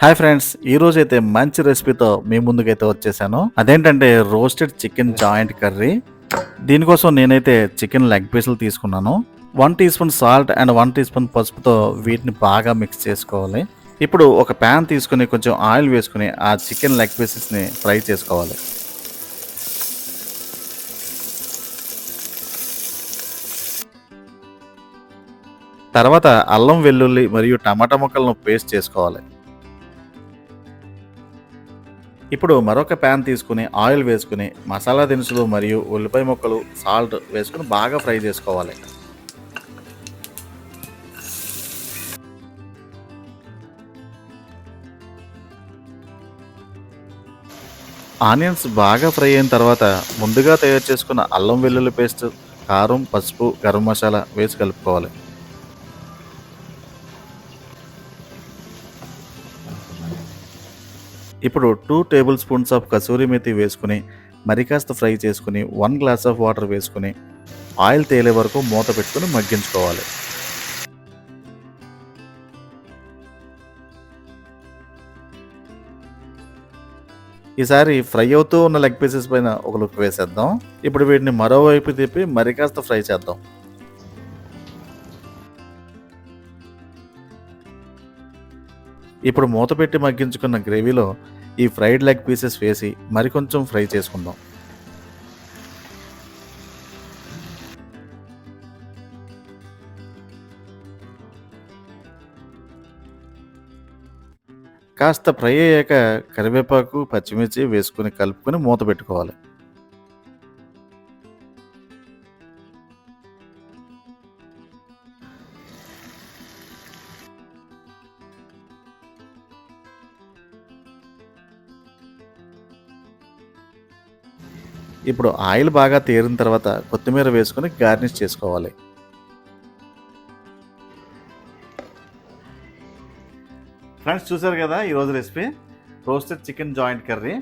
Hi friends ఈ రోజు అయితే మంచి రెసిపీతో మీ ముందుకైతే వచ్చేసాను. అదేంటంటే రోస్టెడ్ చికెన్ జాయింట్ కర్రీ. దీనికోసం నేనైతే చికెన్ లెగ్ పీసులు తీసుకున్నాను. One teaspoon salt and one teaspoon పసుపుతో వీటిని బాగా మిక్స్ చేసుకోవాలి. ఇప్పుడు ఒక ప్యాన్ తీసుకుని కొంచెం ఆయిల్ వేసుకుని ఆ చికెన్ లెగ్ పీసెస్ని ఫ్రై చేసుకోవాలి. తర్వాత అల్లం వెల్లుల్లి మరియు టమాటా ముక్కలను పేస్ట్ చేసుకోవాలి. ఇప్పుడు మరొక ప్యాన్ తీసుకుని ఆయిల్ వేసుకుని మసాలా దినుసులు మరియు ఉల్లిపాయ ముక్కలు సాల్ట్ వేసుకుని బాగా ఫ్రై చేసుకోవాలి. ఆనియన్స్ బాగా ఫ్రై అయిన తర్వాత ముందుగా తయారు చేసుకున్న అల్లం వెల్లుల్లి పేస్ట్ కారం పసుపు గరం మసాలా వేసి కలుపుకోవాలి. ఇప్పుడు two tablespoons of kasuri methi వేసుకుని మరి కాస్త ఫ్రై చేసుకుని వన్ గ్లాస్ ఆఫ్ వాటర్ వేసుకుని ఆయిల్ తేలే వరకు మూత పెట్టుకుని మగ్గించుకోవాలి. ఈసారి ఫ్రై అవుతూ ఉన్న లెగ్ పీసెస్ పైన ఒక లుక్ వేసేద్దాం. ఇప్పుడు వీటిని మరోవైపు తిప్పి మరి కాస్త ఫ్రై చేద్దాం. ఇప్పుడు మూత పెట్టి మగ్గించుకున్న గ్రేవీలో ఈ ఫ్రైడ్ లెగ్ పీసెస్ వేసి మరికొంచెం ఫ్రై చేసుకుందాం. కాస్త ఫ్రై అయ్యాక కరివేపాకు పచ్చిమిర్చి వేసుకుని కలుపుకొని మూత పెట్టుకోవాలి. ఇప్పుడు ఆయిల్ బాగా తేరిన తర్వాత కొత్తిమీర వేసుకొని గార్నిష్ చేసుకోవాలి. ఫ్రెండ్స్ చూసారు కదా ఈరోజు recipe? Roasted chicken joint curry.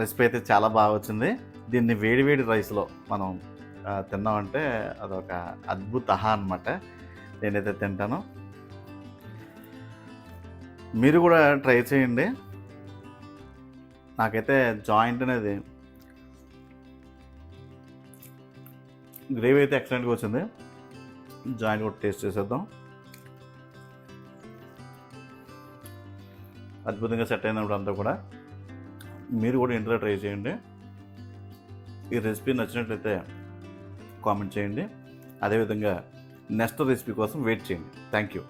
Recipe అయితే చాలా బాగా వచ్చింది. దీన్ని వేడివేడి రైస్లో మనం తిన్నామంటే అదొక అద్భుత అనమాట నేనైతే తింటాను. మీరు కూడా ట్రై చేయండి. నాకైతే జాయింట్ అనేది గ్రేవీ అయితే ఎక్సలెంట్గా వచ్చింది. జాయింట్ కూడా టేస్ట్ చేసేద్దాం. అద్భుతంగా సెట్ అయినప్పుడు అంతా కూడా. మీరు కూడా ఇంట్లో ట్రై చేయండి. ఈ రెసిపీ నచ్చినట్లయితే కామెంట్ చేయండి. అదేవిధంగా నెక్స్ట్ రెసిపీ కోసం వెయిట్ చేయండి. Thank you.